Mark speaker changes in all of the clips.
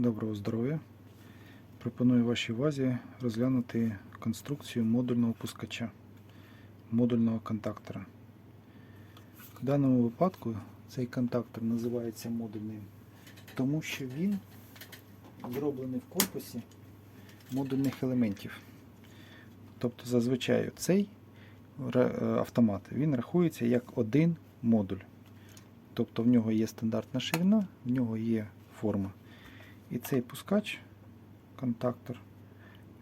Speaker 1: Доброго здоров'я! Пропоную вашій увазі розглянути конструкцію модульного пускача, модульного контактора. В даному випадку цей контактор називається модульним, тому що він зроблений в корпусі модульних елементів. Тобто зазвичай цей е, автомат він рахується як один модуль. Тобто в нього є стандартна ширина, в нього є форма. І цей пускач, контактор,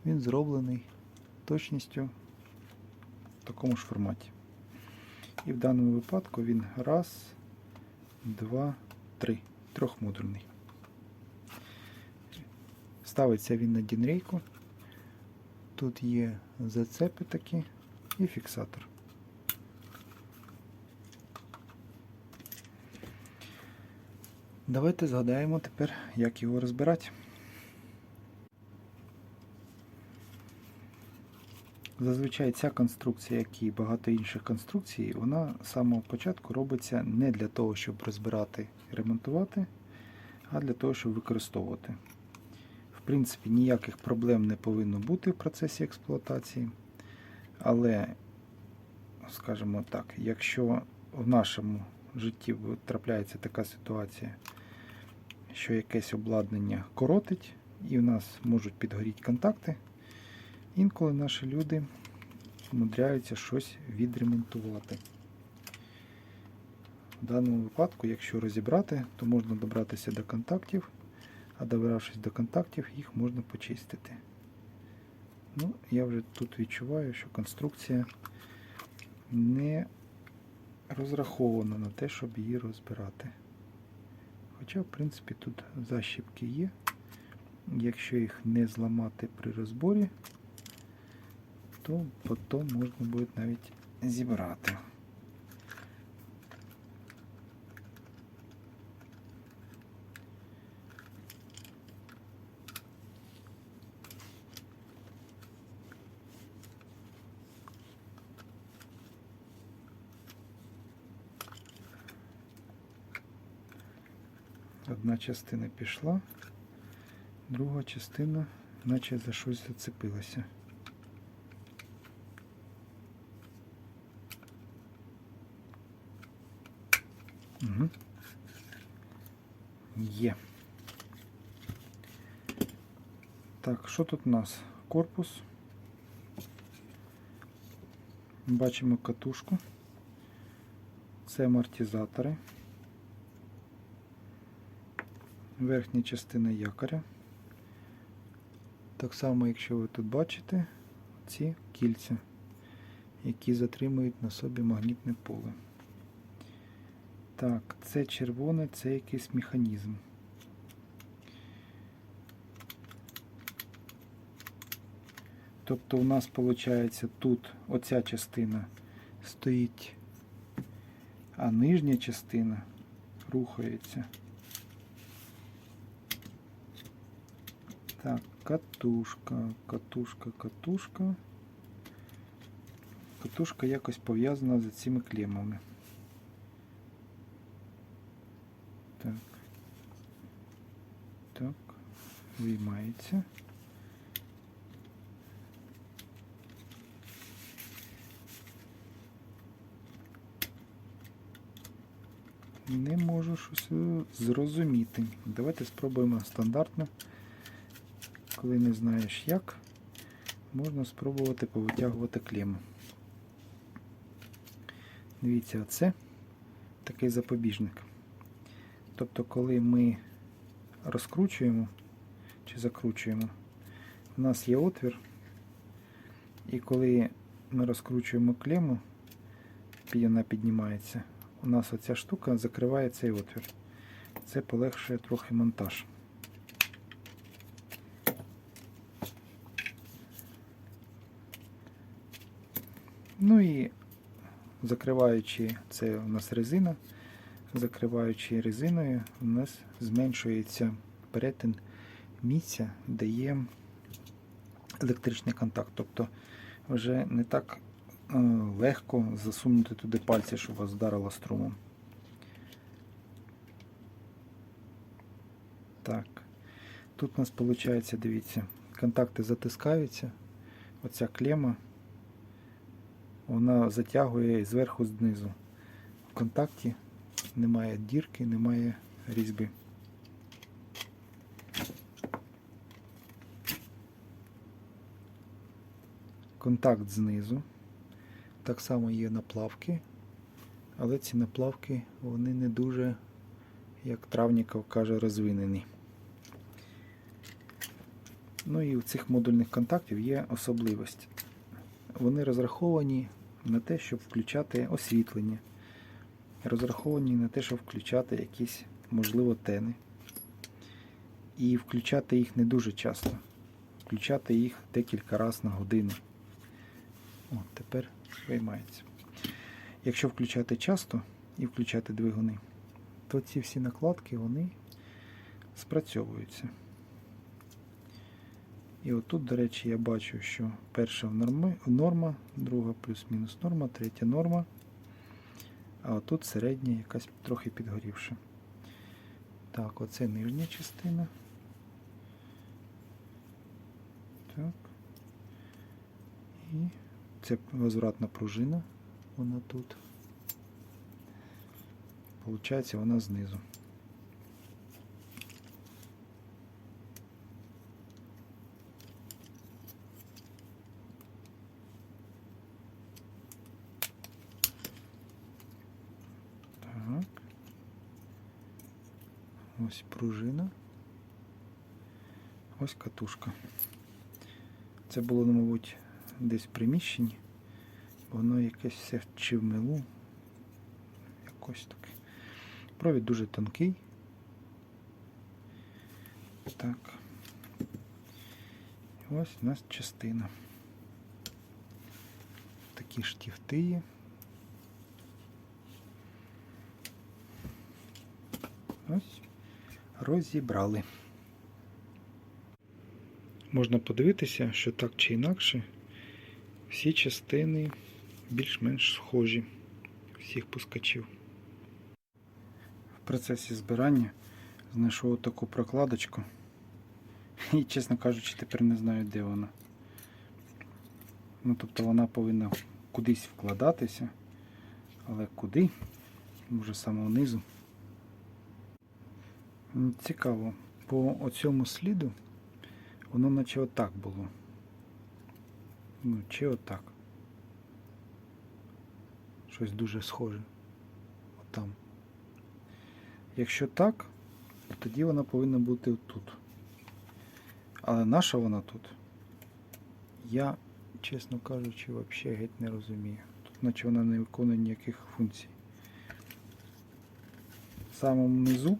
Speaker 1: він зроблений точністю в такому ж форматі. І в даному випадку він раз, два, три. Трьохмодульний. Ставиться він на дінрейку. Тут є зацепи такі і фіксатор. Давайте згадаємо тепер, як його розбирати. Зазвичай ця конструкція, як і багато інших конструкцій, вона з самого початку робиться не для того, щоб розбирати і ремонтувати, а для того, щоб використовувати. В принципі, ніяких проблем не повинно бути в процесі експлуатації. Але, скажімо так, якщо в нашому житті трапляється така ситуація, що якесь обладнання коротить і в нас можуть підгоріти контакти, інколи наші люди вмудряються щось відремонтувати. В даному випадку, якщо розібрати, то можна добратися до контактів, а добравшись до контактів, їх можна почистити. Ну, я вже тут відчуваю, що конструкція не розрахована на те, щоб її розбирати. Хоча, в принципі, тут защіпки є. Якщо їх не зламати при розборі, то потім можна буде навіть зібрати. Одна частина пішла, друга частина наче за щось зацепилася. Угу. Є. Так, що тут у нас? Корпус. Бачимо катушку. Це амортизатори. Верхня частина якоря. Так само, якщо ви тут бачите, ці кільця, які затримують на собі магнітне поле. Так, це червоне, це якийсь механізм. Тобто у нас виходить тут оця частина стоїть, а нижня частина рухається. Так, катушка, катушка, катушка. Катушка якось пов'язана з цими клемами. Так. Так. Виймається. Не можу щось е, зрозуміти. Давайте спробуємо стандартно. Коли не знаєш як, можна спробувати повитягувати клему. Дивіться, оце такий запобіжник. Тобто, коли ми розкручуємо чи закручуємо, у нас є отвір, і коли ми розкручуємо клему, вона піднімається, у нас оця штука закриває цей отвір. Це полегшує трохи монтаж. Ну і закриваючи це у нас резина, закриваючи резиною, у нас зменшується перетин місця, де є електричний контакт. Тобто вже не так е, легко засунути туди пальці, щоб вас вдарило струмом. Так. Тут у нас виходить, дивіться, контакти затискаються. Оця клема, вона затягує зверху знизу. В контакті немає дірки, немає різьби. Контакт знизу. Так само є наплавки, але ці наплавки вони не дуже, як Травніков каже, розвинені. Ну і у цих модульних контактів є особливість. Вони розраховані на те, щоб включати освітлення, розраховані на те, щоб включати якісь, можливо, тени. І включати їх не дуже часто. Включати їх декілька разів на годину. О, тепер виймається. Якщо включати часто і включати двигуни, то ці всі накладки вони спрацьовуються. І отут, до речі, я бачу, що перша норма, друга плюс-мінус норма, третя норма. А отут середня якась трохи підгорівша. Так, оце нижня частина. Так. І це возвратна пружина. Вона тут. Получається, вона знизу. Так. Ось пружина. Ось катушка. Це було, ну, мабуть, десь в приміщенні. Воно якесь все чи в милу. Якось таке. Провід дуже тонкий. Так. Ось у нас частина. Такі штифти є. Ось розібрали. Можна подивитися, що так чи інакше всі частини більш-менш схожі всіх пускачів. В процесі збирання знайшов таку прокладочку. І, чесно кажучи, тепер не знаю, де вона. Ну, тобто вона повинна кудись вкладатися, але куди? Може самого низу. Цікаво, по оцьому сліду воно наче отак було. Ну, чи отак. Щось дуже схоже. Отам. Якщо так, то тоді вона повинна бути тут. Але наша вона тут? Я, чесно кажучи, взагалі геть не розумію. Тут наче вона не виконує ніяких функцій. В самому низу,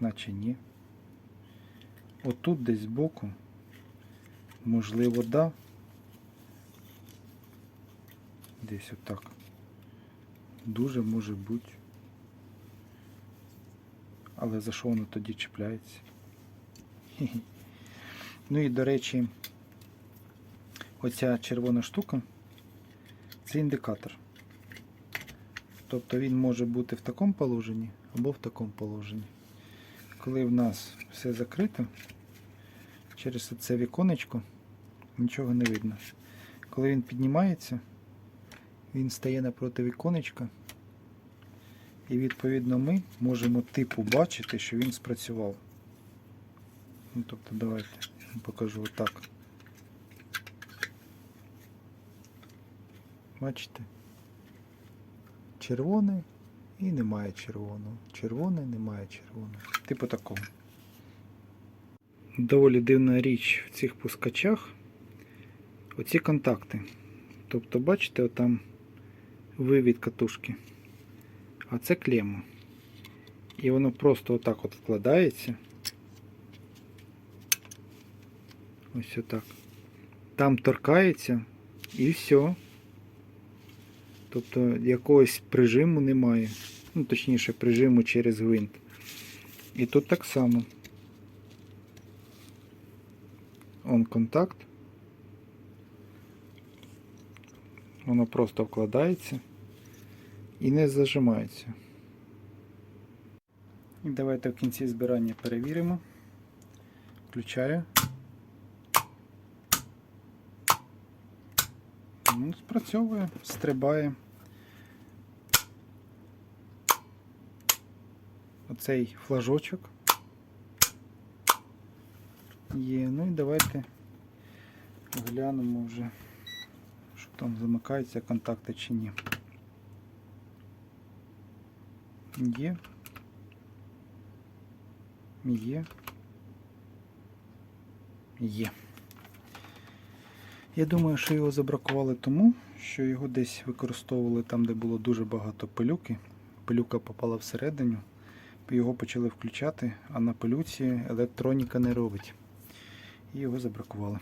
Speaker 1: наче ні. Отут десь збоку, можливо, да. Десь отак. Дуже може бути. Але за що воно тоді чіпляється? Ну і до речі, оця червона штука це індикатор. Тобто він може бути в такому положенні або в такому положенні. Коли в нас все закрито, через це віконечко нічого не видно. Коли він піднімається, він стає напроти віконечка. І відповідно ми можемо типу бачити, що він спрацював. Ну, тобто давайте покажу отак. Бачите? Червоний і немає червоного. Червоний, немає червоного. Типу такого. Доволі дивна річ в цих пускачах. Оці контакти. Тобто, бачите, отам вивід катушки. А це клема. І воно просто отак от вкладається. Ось отак. Там торкається і все. Тобто якогось прижиму немає. Ну, точніше, прижиму через гвинт. І тут так само. Он контакт. Воно просто вкладається і не зажимається. І давайте в кінці збирання перевіримо. Включаю. Ну, спрацьовує, стрибає. Оцей флажочок є. Ну і давайте глянемо вже, що там замикаються контакти чи ні. Є. Є. Є. Я думаю, що його забракували тому, що його десь використовували там, де було дуже багато пилюки. Пилюка попала всередину, його почали включати, а на пилюці електроніка не робить. І його забракували.